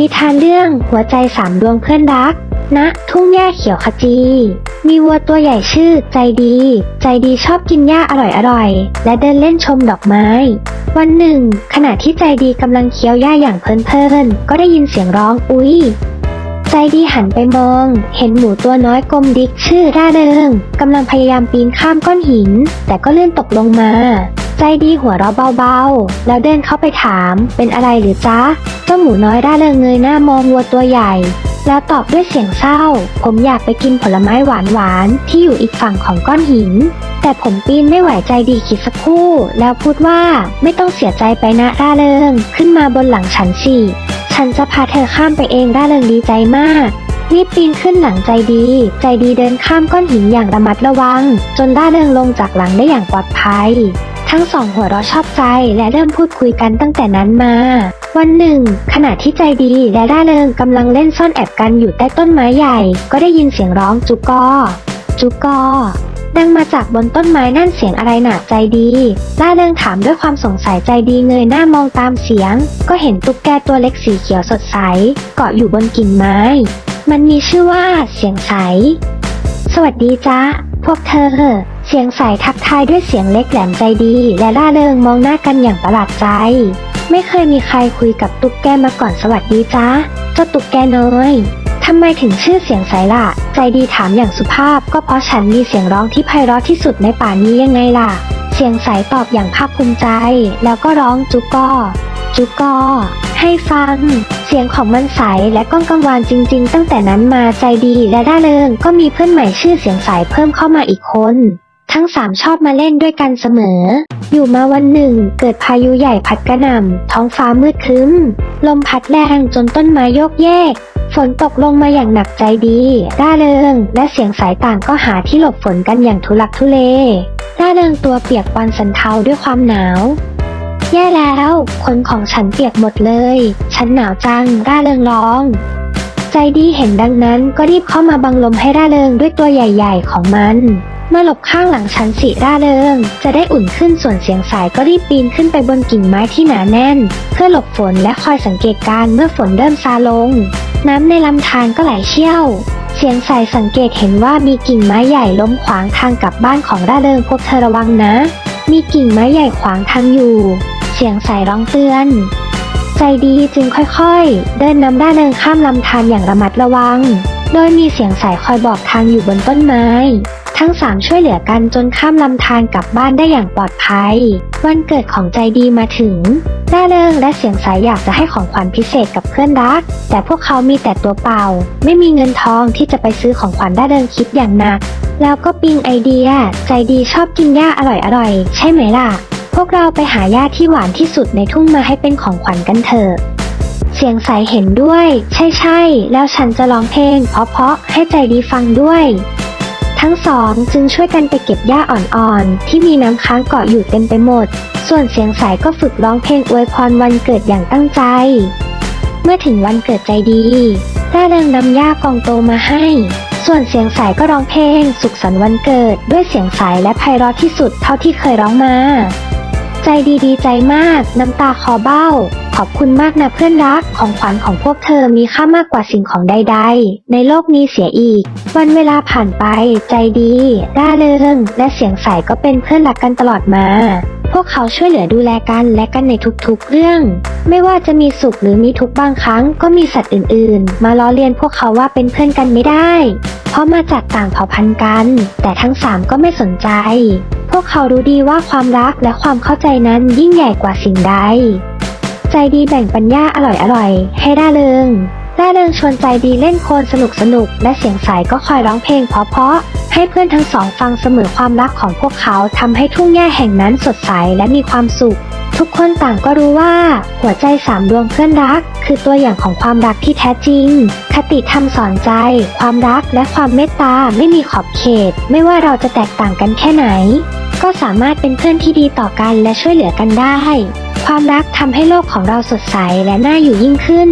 นิทานเรื่องหัวใจสามดวงเพื่อนรักณทุ่งหญ้าเขียวขจี มีวัวตัวใหญ่ชื่อใจดี ใจดีชอบกินหญ้าอร่อยๆและเดินเล่นชมดอกไม้ วันหนึ่ง ขณะที่ใจดีกำลังเคี้ยวหญ้าอย่างเพลินๆก็ได้ยินเสียงร้องอุ๊ย ใจดีหันไปมอง เห็นหมูตัวน้อยกลมดิกชื่อร่าเริงกำลังพยายามปีนข้ามก้อนหิน แต่ก็เลื่อนตกลงมา ใจดีหัวเราะเบาๆ แล้วเดินเข้าไปถามเป็นอะไรหรือจ๊ะ เจ้าหมูน้อยร่าเริงเงยหน้ามองวัวตัวใหญ่ แล้วตอบด้วยเสียงเศร้า ผมอยากไปกินผลไม้หวานๆที่อยู่อีกฝั่งของก้อนหิน แต่ผมปีนไม่ไหวใจดีคิดสักครู่ แล้วพูดว่าไม่ต้องเสียใจไปนะร่าเริง ขึ้นมาบนหลังฉันสิฉันจะพาเธอข้ามไปเองร่าเริงดีใจมากรีบปีนขึ้นหลังใจดี ใจดีเดินข้ามก้อนหินอย่างระมัดระวัง จนร่าเริงลงจากหลังได้อย่างปลอดภัย ทั้งสองหัวเราะชอบใจและเริ่มพูดคุยกันตั้งแต่นั้นมา วันหนึ่ง ขณะที่ใจดีและร่าเริงกำลังเล่นซ่อนแอบกันอยู่ใต้ต้นไม้ใหญ่ ก็ได้ยินเสียงร้องจุกอ จุกกอดังมาจากบนต้นไม้นั่นเสียงอะไรหนาใจดีล่าเริงถามด้วยความสงสัยใจดีเงยหน้ามองตามเสียง ก็เห็นตุ๊กแกตัวเล็กสีเขียวสดใส เกาะอยู่บนกิ่งไม้ มันมีชื่อว่าเสียงใส สวัสดีจ้าพวกเธอ เสียงใสทักทายด้วยเสียงเล็กแหลมใจดี และล่าเริงมองหน้ากันอย่างประหลาดใจ ไม่เคยมีใครคุยกับตุ๊กแกมาก่อนสวัสดีจ้าเจ้าตุ๊กแกน้อยทำไมถึงชื่อเสียงใสล่ะ ใจดีถามอย่างสุภาพ ก็เพราะฉันมีเสียงร้องที่ไพเราะที่สุดในป่านี้ยังไงล่ะ เสียงใสตอบอย่างภาคภูมิใจ แล้วก็ร้องจุกกอจุกกอให้ฟัง เสียงของมันใสและก้องกังวานจริง ๆ ตั้งแต่นั้นมาใจดีและร่าเริงก็มีเพื่อนใหม่ชื่อเสียงใสเพิ่มเข้ามาอีกคน ทั้งสามชอบมาเล่นด้วยกันเสมอ อยู่มาวันหนึ่ง เกิดพายุใหญ่พัดกระหน่ำท้องฟ้ามืดครึ้ม ลมพัดแรงจนต้นไม้โยกเยก ฝนตกลงมาอย่างหนักใจดีร่าเริง และเสียงสายต่างก็หาที่หลบฝนกันอย่างทุลักทุเลร่าเริงตัวเปียกปอนสันเทาด้วยความหนาว แย่แล้วขนของฉันเปียกหมดเลย ฉันหนาวจังร่าเริงร้องใจดีเห็นดังนั้นก็รีบเข้ามาบังลมให้ร่าเริงด้วยตัวใหญ่ ๆ ของมัน มาหลบข้างหลังฉันสิร่าเริง จะได้อุ่นขึ้นส่วนเสียงสายก็รีบปีนขึ้นไปบนกิ่งไม้ที่หนาแน่น เพื่อหลบฝนและคอยสังเกตการเมื่อฝนเริ่มซาลง น้ำในลำธารก็ไหลเชี่ยว เสียงสายสังเกตเห็นว่ามีกิ่งไม้ใหญ่ล้มขวางทางกลับบ้านของร่าเริงพวกเธอระวังนะ มีกิ่งไม้ใหญ่ขวางทางอยู่ เสียงสายร้องเตือน ใจดีจึงค่อยๆ เดินนำร่าเริงข้ามลำธารอย่างระมัดระวัง โดยมีเสียงสายคอยบอกทางอยู่บนต้นไม้ ทั้งสามช่วยเหลือกันจนข้ามลำธารกลับบ้านได้อย่างปลอดภัย วันเกิดของใจดีมาถึงร่าเริงและเสียงสายอยากจะให้ของขวัญพิเศษกับเพื่อนรัก แต่พวกเขามีแต่ตัวเปล่า ไม่มีเงินทองที่จะไปซื้อของขวัญร่าเริงคิดอย่างหนัก แล้วก็ปิงไอเดีย ใจดีชอบกินหญ้าอร่อยๆ ใช่ไหมล่ะ พวกเราไปหาหญ้าที่หวานที่สุดในทุ่งมาให้เป็นของขวัญกันเถอะเสียงใสเห็นด้วย ใช่ใช่ๆแล้วฉันจะร้องเพลงเพราะๆให้ใจดีฟังด้วย ทั้งสองจึงช่วยกันไปเก็บหญ้าอ่อนๆ ที่มีน้ำค้างเกาะอยู่เต็มไปหมด ส่วนเสียงใสก็ฝึกร้องเพลงอวยพรวันเกิดอย่างตั้งใจ เมื่อถึงวันเกิดใจดีร่าเริงนำหญ้ากองโตมาให้ ส่วนเสียงสายก็ร้องเพลง สุขสันต์วันเกิด ด้วยเสียงสายและไพเราะที่สุดเท่าที่เคยร้องมา ใจดีดีใจมาก น้ำตาคอเบ้า ขอบคุณมากนะเพื่อนรัก ของขวัญของพวกเธอมีค่ามากกว่าสิ่งของใดๆ ในโลกนี้เสียอีก วันเวลาผ่านไป ใจดีร่าเริงและเสียงใสก็เป็นเพื่อนรักกันตลอดมาพวกเขาช่วยเหลือดูแลกันและกันในทุกๆเรื่อง ไม่ว่าจะมีสุขหรือมีทุกข์บางครั้งก็มีสัตว์อื่นๆ มาล้อเลียนพวกเขาว่าเป็นเพื่อนกันไม่ได้ เพราะมาจากต่างเผ่าพันธุ์กัน แต่ทั้งสามก็ไม่สนใจ พวกเขารู้ดีว่าความรักและความเข้าใจนั้นยิ่งใหญ่กว่าสิ่งใด ใจดีแบ่งปัญญาอร่อยๆให้ร่าเริงร่าเริงชวนใจดีเล่นโคลนสนุกสนุกๆและเสียงใสก็คอยร้องเพลงเพราะๆให้เพื่อนทั้งสองฟังเสมอความรักของพวกเขาทำให้ทุ่งหญ้าแห่งนั้นสดใสและมีความสุข ทุกคนต่างก็รู้ว่า หัวใจสามดวงเพื่อนรัก คือตัวอย่างของความรักที่แท้จริง คติธรรมสอนใจ ความรักและความเมตตาไม่มีขอบเขต ไม่ว่าเราจะแตกต่างกันแค่ไหน ก็สามารถเป็นเพื่อนที่ดีต่อกันและช่วยเหลือกันได้ ความรักทำให้โลกของเราสดใสและน่าอยู่ยิ่งขึ้น